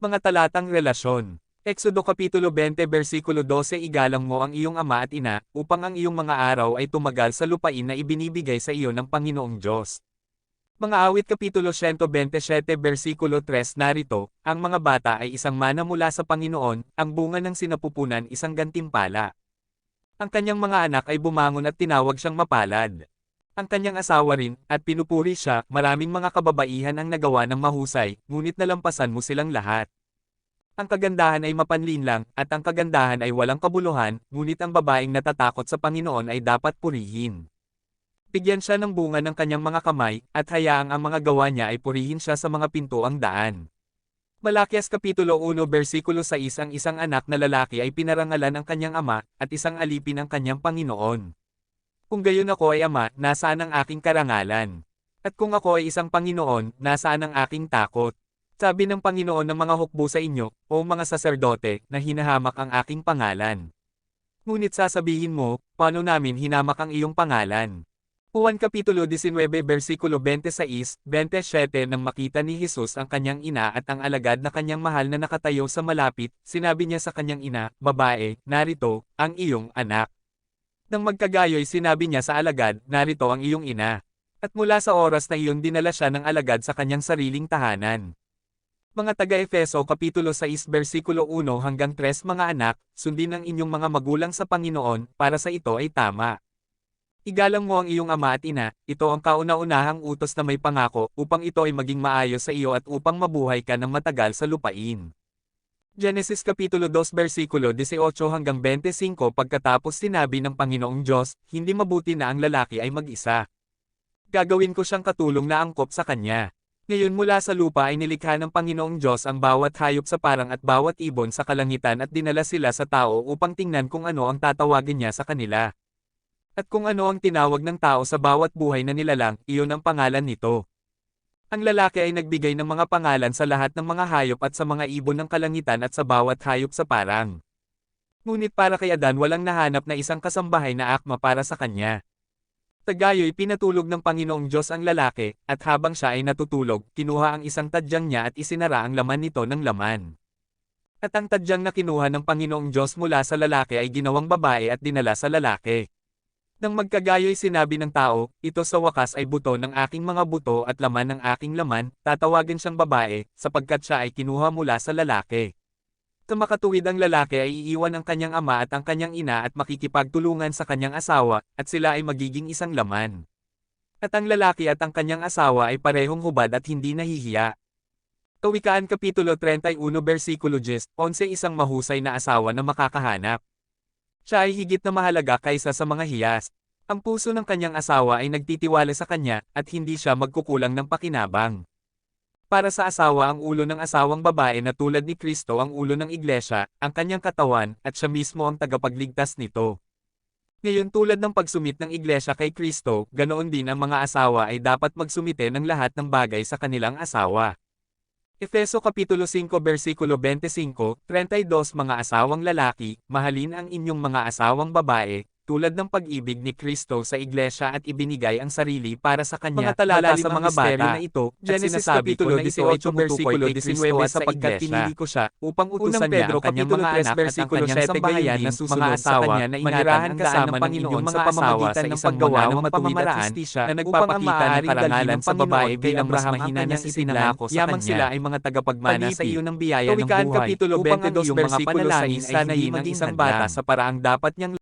Mga talatang relasyon. Exodo Kapitulo 20 versikulo 12 Igalang mo ang iyong ama at ina, upang ang iyong mga araw ay tumagal sa lupain na ibinibigay sa iyo ng Panginoong Diyos. Mga awit Kapitulo 127 versikulo 3 Narito, ang mga bata ay isang mana mula sa Panginoon, ang bunga ng sinapupunan isang gantimpala. Ang kanyang mga anak ay bumangon at tinawag siyang mapalad. Ang kanyang asawa rin, at pinupuri siya, maraming mga kababaihan ang nagawa ng mahusay, ngunit nalampasan mo silang lahat. Ang kagandahan ay mapanlin lang, at ang kagandahan ay walang kabuluhan, ngunit ang babaeng natatakot sa Panginoon ay dapat purihin. Bigyan siya ng bunga ng kanyang mga kamay, at hayaang ang mga gawa niya ay purihin siya sa mga pintuang daan. Malakias Kapitulo 1 versikulo 6 Ang isang anak na lalaki ay pinarangalan ng kanyang ama, at isang alipin ng kanyang Panginoon. Kung gayon ako ay ama, nasaan ang aking karangalan? At kung ako ay isang Panginoon, nasaan ang aking takot? Sabi ng Panginoon ng mga hukbo sa inyo, o mga saserdote, na hinahamak ang aking pangalan. Ngunit sasabihin mo, paano namin hinamak ang iyong pangalan? Juan Kapitulo 19 versikulo 26, 27 Nang makita ni Jesus ang kanyang ina at ang alagad na kanyang mahal na nakatayo sa malapit, sinabi niya sa kanyang ina, Babae, narito, ang iyong anak. Nang magkagayoy sinabi niya sa alagad, narito ang iyong ina. At mula sa oras na iyon dinala siya ng alagad sa kanyang sariling tahanan. Mga taga-Efeso Kapitulo 6 versikulo 1 hanggang 3 Mga anak, sundin ang inyong mga magulang sa Panginoon, para sa ito ay tama. Igalang mo ang iyong ama at ina, ito ang kauna-unahang utos na may pangako, upang ito ay maging maayos sa iyo at upang mabuhay ka ng matagal sa lupain. Genesis Kapitulo 2 versikulo 18 hanggang 25 Pagkatapos sinabi ng Panginoong Diyos, hindi mabuti na ang lalaki ay mag-isa. Gagawin ko siyang katulong na angkop sa kanya. Ngayon mula sa lupa ay nilikha ng Panginoong Diyos ang bawat hayop sa parang at bawat ibon sa kalangitan at dinala sila sa tao upang tingnan kung ano ang tatawagin niya sa kanila. At kung ano ang tinawag ng tao sa bawat buhay na nilalang, iyon ang pangalan nito. Ang lalaki ay nagbigay ng mga pangalan sa lahat ng mga hayop at sa mga ibon ng kalangitan at sa bawat hayop sa parang. Ngunit para kay Adan walang nahanap na isang kasambahay na akma para sa kanya. Tagayo'y pinatulog ng Panginoong Diyos ang lalaki, at habang siya ay natutulog, kinuha ang isang tadyang niya at isinara ang laman nito ng laman. At ang tadyang na kinuha ng Panginoong Diyos mula sa lalaki ay ginawang babae at dinala sa lalaki. Nang magkagayo'y sinabi ng tao, ito sa wakas ay buto ng aking mga buto at laman ng aking laman, tatawagin siyang babae, sapagkat siya ay kinuha mula sa lalaki. Sa makatuwid ang lalaki ay iiwan ang kanyang ama at ang kanyang ina at makikipagtulungan sa kanyang asawa, at sila ay magiging isang laman. At ang lalaki at ang kanyang asawa ay parehong hubad at hindi nahihiya. Kawikaan Kapitulo 31 versikulo 10, 11 Isang mahusay na asawa na makakahanap. Siya ay higit na mahalaga kaysa sa mga hiyas. Ang puso ng kanyang asawa ay nagtitiwala sa kanya, at hindi siya magkukulang ng pakinabang. Para sa asawa ang ulo ng asawang babae na tulad ni Kristo ang ulo ng iglesia, ang kanyang katawan, at siya mismo ang tagapagligtas nito. Ngayon tulad ng pagsumit ng iglesia kay Kristo, ganoon din ang mga asawa ay dapat magsumite ng lahat ng bagay sa kanilang asawa. Efeso Kapitulo 5 versikulo 25, 32 Mga asawang lalaki, mahalin ang inyong mga asawang babae, tulad ng pag-ibig ni Kristo sa iglesia at ibinigay ang sarili para sa kanya. Mga Malalim sa mga bata. na ito, Genesis Kapitulo Kapitulo 18 18 versikulo kay Kristo 19 at sa iglesia. pinili ko siya upang utusan Unang niya Pedro ang kanyang mga 3 anak at ang kanyang 7 sambahayan na susunod mga sa kanya na ang kasama ng Panginoon mga sa pamamagitan ng paggawa ng matuwid at justisya na na nagpapakita ng ng karangalan sa babae bilang mas mahina niyang itinangako sa kanya. sila ay mga tagapagmana sa iyo ng biyaya ng buhay. Upang ang 22 iyong mga panalangin 6 ay hindi maging isang bata sa paraang dapat niyang